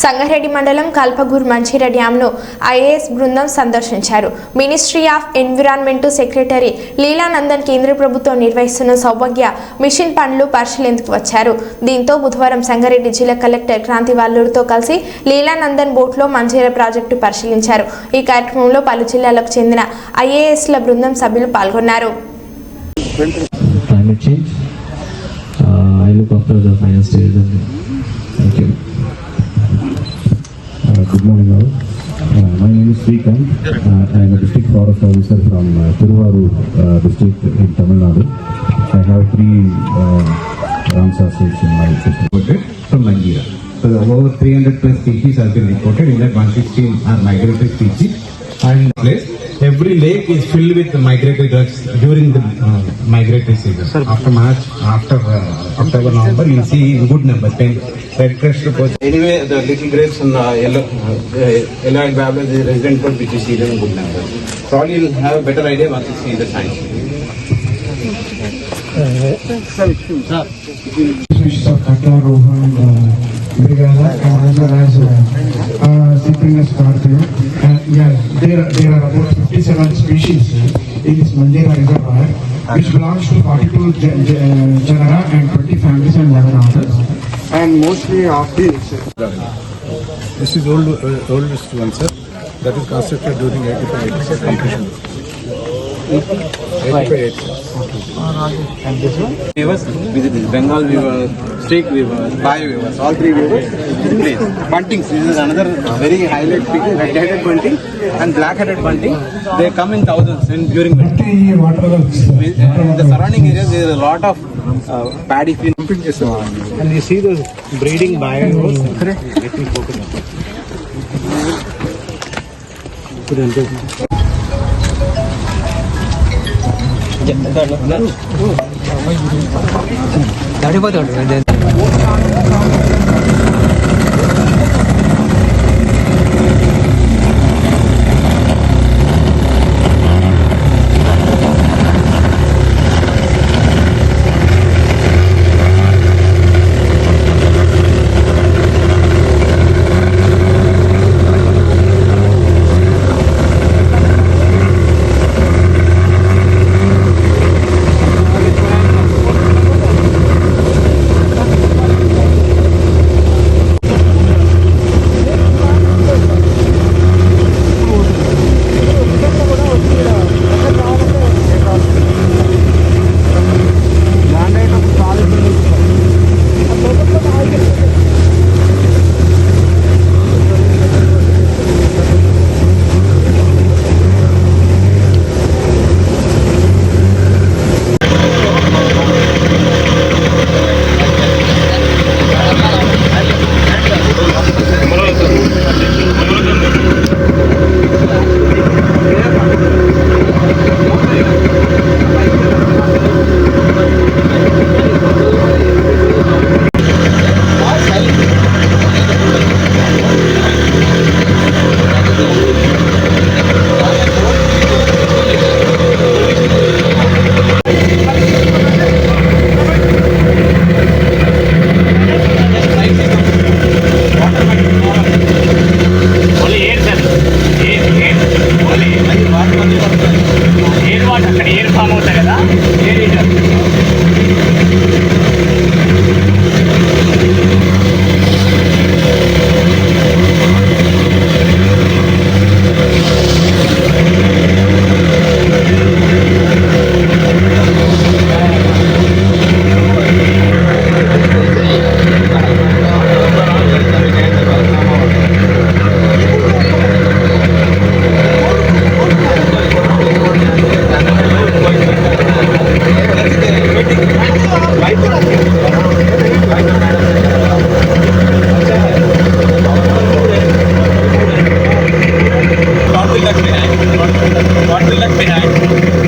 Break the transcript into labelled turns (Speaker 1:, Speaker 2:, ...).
Speaker 1: సంగారెడ్డి మండలం కల్పగూర్ మంచిర డ్యాంను ఐఏఎస్ బృందం సందర్శించారు ministry of environment secretary Leelanandan కేంద్ర ప్రభుత్వం నిర్వహిస్తున్న సౌభాగ్య మిషన్ పనులు పరిశీలించుకు వచ్చారు దీంతో బుధవారం సంగారెడ్డి జిల్లా కలెక్టర్ క్రాంతి వాల్లూరుతో కలిసి లీలానందన్ బోట్లో మంచిర ప్రాజెక్టు పరిశీలించారు ఈ కార్యక్రమంలో పలు జిల్లాలకు చెందిన ఐఏఎస్ల బృందం సభ్యులు పాల్గొన్నారు
Speaker 2: uh, I look after the finance division. Thank you.
Speaker 3: Name is. Uh, I am a district forest officer from uh, uh, district in Tamil Nadu. I have three uh, Ramsar sites in my district.
Speaker 4: from Mangira. So over 300 plus species have been reported. In that 116 are migratory species. And place, every lake is filled with migratory ducks during the uh, migratory season. Sir, After March, after uh, October, November, you see in good numbers. 10 red crest reports.
Speaker 5: Anyway, the little grapes and uh, yellow, uh, yellow and babbler is resident bird which you see them in good numbers. Probably you'll have a better idea once you see the signs.
Speaker 6: species of Kata, Rohan, uh, Brigada, and as well as uh, uh, Cyprinus scorpio. And yeah, there, there are about 57 species in this Mandira reservoir, which belongs to 42 gen- gen- genera and 20 families and 11 orders. And mostly of these
Speaker 7: This is old, uh, oldest one, sir. That is constructed during 85 86 completion. 85 86.
Speaker 5: Weavers, visit this Bengal weaver, streak weaver, spy weavers, all three weavers in place. Buntings, this is another very highlight feature, red-headed bunting and black-headed bunting. They come in thousands in during winter. In the surrounding areas, there is a lot of uh, paddy field.
Speaker 7: And you see those breeding bios. Let me focus on that.
Speaker 8: ಧನ್ಯವಾದಗಳು అక్కడ ఏరు form అవుతాయి కదా? Tulad Pinay.